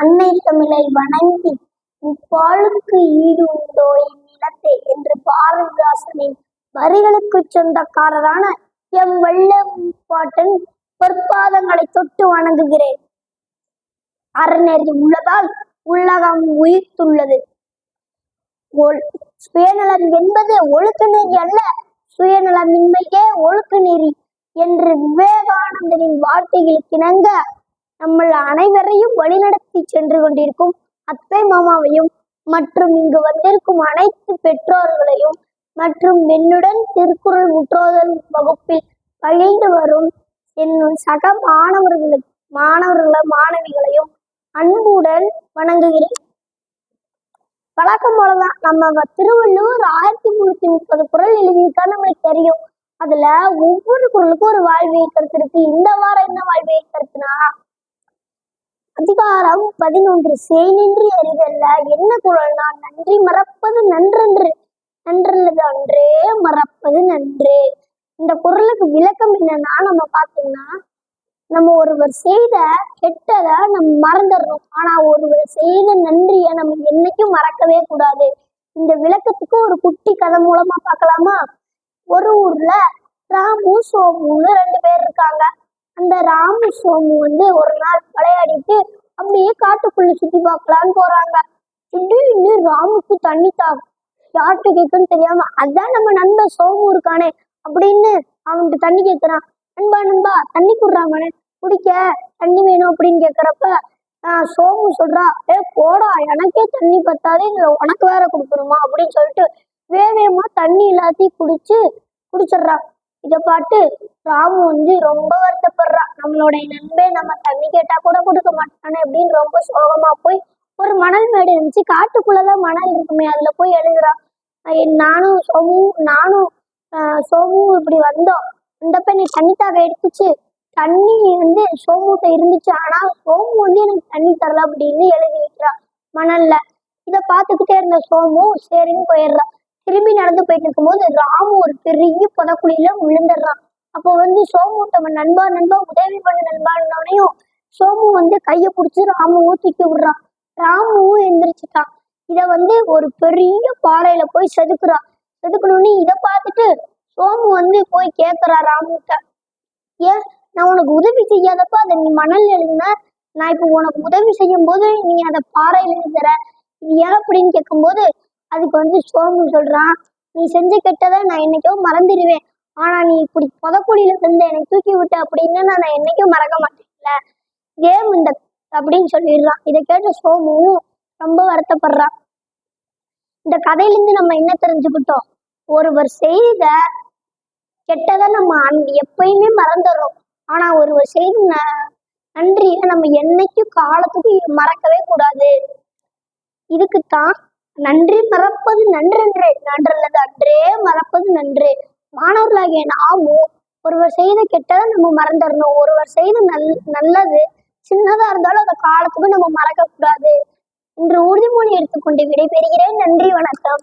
அன்னை தமிழை வணங்கி இப்பாலுக்கு ஈடு உண்டோ இந்நிலத்தை என்று பாரதிதாசனின் வரிகளுக்கு சொந்தக்காரரான எம் பாட்டன் பொற்பாதங்களை தொட்டு வணங்குகிறேன். அறநெறி உள்ளதால் உள்ளகம் உயிர்த்துள்ளது. ஒல்- சுயநலம் என்பது ஒழுக்க நெறி அல்ல சுயநலமின்மையே ஒழுக்க நெறி என்று விவேகானந்தனின் வார்த்தைகளுக்கு இணங்க நம்ம அனைவரையும் வழிநடத்தி சென்று கொண்டிருக்கும் அத்தை மாமாவையும் மற்றும் இங்கு வந்திருக்கும் அனைத்து பெற்றோர்களையும் மற்றும் என்னுடன் திருக்குறள் முற்றோதல் வகுப்பில் பயின்று வரும் என்னும் சக மாணவர்களுக்கு மாணவர்கள மாணவிகளையும் அன்புடன் வணங்குகிறேன். வழக்கம் போலதான் நம்ம திருவள்ளுவர் ஆயிரத்தி முன்னூத்தி முப்பது குறள் எழுதியிருக்கா நம்மளுக்கு தெரியும். அதுல ஒவ்வொரு குரலுக்கும் ஒரு வாழ்வியை கருத்து இருக்கு. இந்த வாரம் என்ன வாழ்வியை கருத்துனா அதிகாரம் பதினொன்று. செய்நின்றி அறிதல்ல. என்ன குறள்னா நன்றி மறப்பது நன்றன்று. நன்றல்லது அன்றே மறப்பது நன்று. இந்த குரலுக்கு விளக்கம் என்னன்னா நம்ம பார்த்தோம்னா நம்ம ஒருவர் செய்த கெட்டதை நம்ம மறந்துடுறோம். ஆனா ஒருவர் செய்த நன்றியை நம்ம என்னைக்கும் மறக்கவே கூடாது. இந்த விளக்கத்துக்கு ஒரு குட்டி கதை மூலமா பார்க்கலாமா ஒரு ஊர்ல ராமு சோமுன்னு ரெண்டு பேர் இருக்காங்க. அந்த ராமு சோமு வந்து ஒரு நாள் விளையாடிட்டு அப்படியே காட்டுக்குள்ள சுத்தி பார்க்கலான்னு போறாங்க. திடீர்னு ராமுக்கு தண்ணி தா யார்கிட்ட கேட்குன்னு தெரியாம அதான் நம்ம நண்பன் சோமு இருக்கானே அப்படின்னு அவன்கிட்ட தண்ணி கேட்கறான் நண்பா நண்பா தண்ணி குடுறாமனே குடிக்க தண்ணி வேணும் அப்படின்னு கேட்கறப்ப ஆஹ் சோமு சொல்றா ஏ போடா எனக்கே தண்ணி பத்தாதே இதுல உனக்கு வேற கொடுக்கணுமா? அப்படின்னு சொல்லிட்டு வேகமா தண்ணி எல்லாத்தையும் குடிச்சு குடிச்சிடுறான். இதை பார்த்து ராமு வந்து ரொம்ப வருத்தப்படுறான் நம்மளுடைய நண்பே நம்ம தண்ணி கேட்டா கூட கொடுக்க மாட்டானே அப்படின்னு ரொம்ப சோகமா போய் ஒரு மணல் மேடு இருந்துச்சு. காட்டுக்குள்ளதான் மணல் இருக்குமே அதுல போய் எழுதுறான் நானும் சோமும் நானும் ஆஹ் சோமும் இப்படி வந்தோம். வந்தப்ப நீ தண்ணி தாக எடுத்துச்சு. தண்ணி வந்து சோமுட்ட இருந்துச்சு. ஆனா சோமு வந்து எனக்கு தண்ணி தரல அப்படின்னு எழுதி வைக்கிறான் மணல்ல. இதை பார்த்துக்கிட்டே இருந்த சோமு சரின்னு போயிடுறான் திரும்பி நடந்து போயிட்டு இருக்கும்போது ராமு ஒரு பெரிய பதக்குழியில விழுந்துடுறான். அப்போ வந்து சோமு நம்ம நண்பா நண்பா உதவி பண்ண நண்பான்னோடனையும் சோமு வந்து கையை பிடிச்சி ராமுவும் தூக்கி விடுறான். ராமுவும் எந்திரிச்சிட்டான். இதை வந்து ஒரு பெரிய பாறையில போய் செதுக்குறான் செதுக்கணும்னு இதை பார்த்துட்டு சோமு வந்து போய் கேட்கறா ராமுகிட்ட. ஏன்? நான் உனக்கு உதவி செய்யாதப்ப அதை நீ மணல் எழுதுன. நான் இப்போ உனக்கு உதவி செய்யும் போது நீ அதை பாறையில எழுதுற. இது ஏன்? அப்படின்னு கேட்கும்போது அதுக்கு வந்து சோமு சொல்றான். நீ செஞ்ச கெட்டதை நான் என்னைக்கோ மறந்துடுவேன். ஆனா நீ இப்படி புதக்குழியில இருந்து என்னை தூக்கி விட்ட அப்படின்னு நான் என்னைக்கும் மறக்க மாட்டேன்ல கேம் இந்த அப்படின்னு சொல்லிடுறான். இதை கேட்ட சோமு ரொம்ப வருத்தப்படுறான் இந்த கதையிலேருந்து நம்ம என்ன தெரிஞ்சுக்கிட்டோம்? ஒருவர் செய்த கெட்டதை நம்ம அன்- எப்பயுமே மறந்துடுறோம். ஆனா ஒருவர் செய்த நன்றியை நம்ம என்னைக்கும் காலத்துக்கு மறக்கவே கூடாது. இதுக்குத்தான் நன்றி மறப்பது நன்றென்றே நன்றல்லது அன்றே மறப்பது நன்று. மாணவர்களாகிய நாமும் ஒருவர் செய்த கெட்டதை நம்ம மறந்துடணும். ஒருவர் செய்த நல் நல்லது சின்னதா இருந்தாலும் அந்த காலத்துக்கும் நம்ம மறக்க கூடாது இன்று உறுதிமொழி எடுத்துக்கொண்டு விடைபெறுகிறேன். நன்றி வணக்கம்.